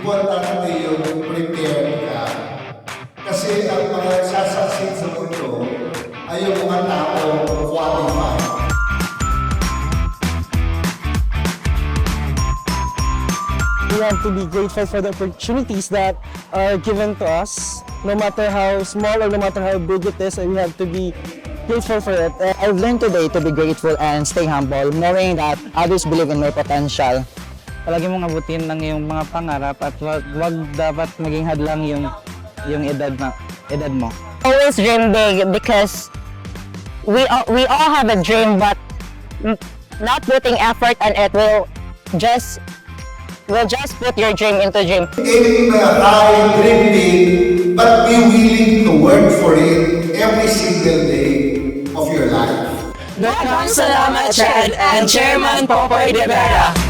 importante yung prepare ka. Kasi ang mga sasasin sa mundo ay yung mga tao qualified. We want to be grateful for the opportunities that are given to us. No matter how small or no matter how big it is, And we have to be grateful for it. Uh, I've learned today to be grateful and stay humble, knowing that others believe in my potential. Palagi mong abutin lang yung mga pangarap at wag, wag dapat maging hadlang yung yung edad na edad mo. always dream big because we all, we all have a dream, but not putting effort on it will just will just put your dream into dream. aim high, dream big, but be willing to work for it every single day of your life. Daghang salamat, Chad and Chairman Popoy de Vera.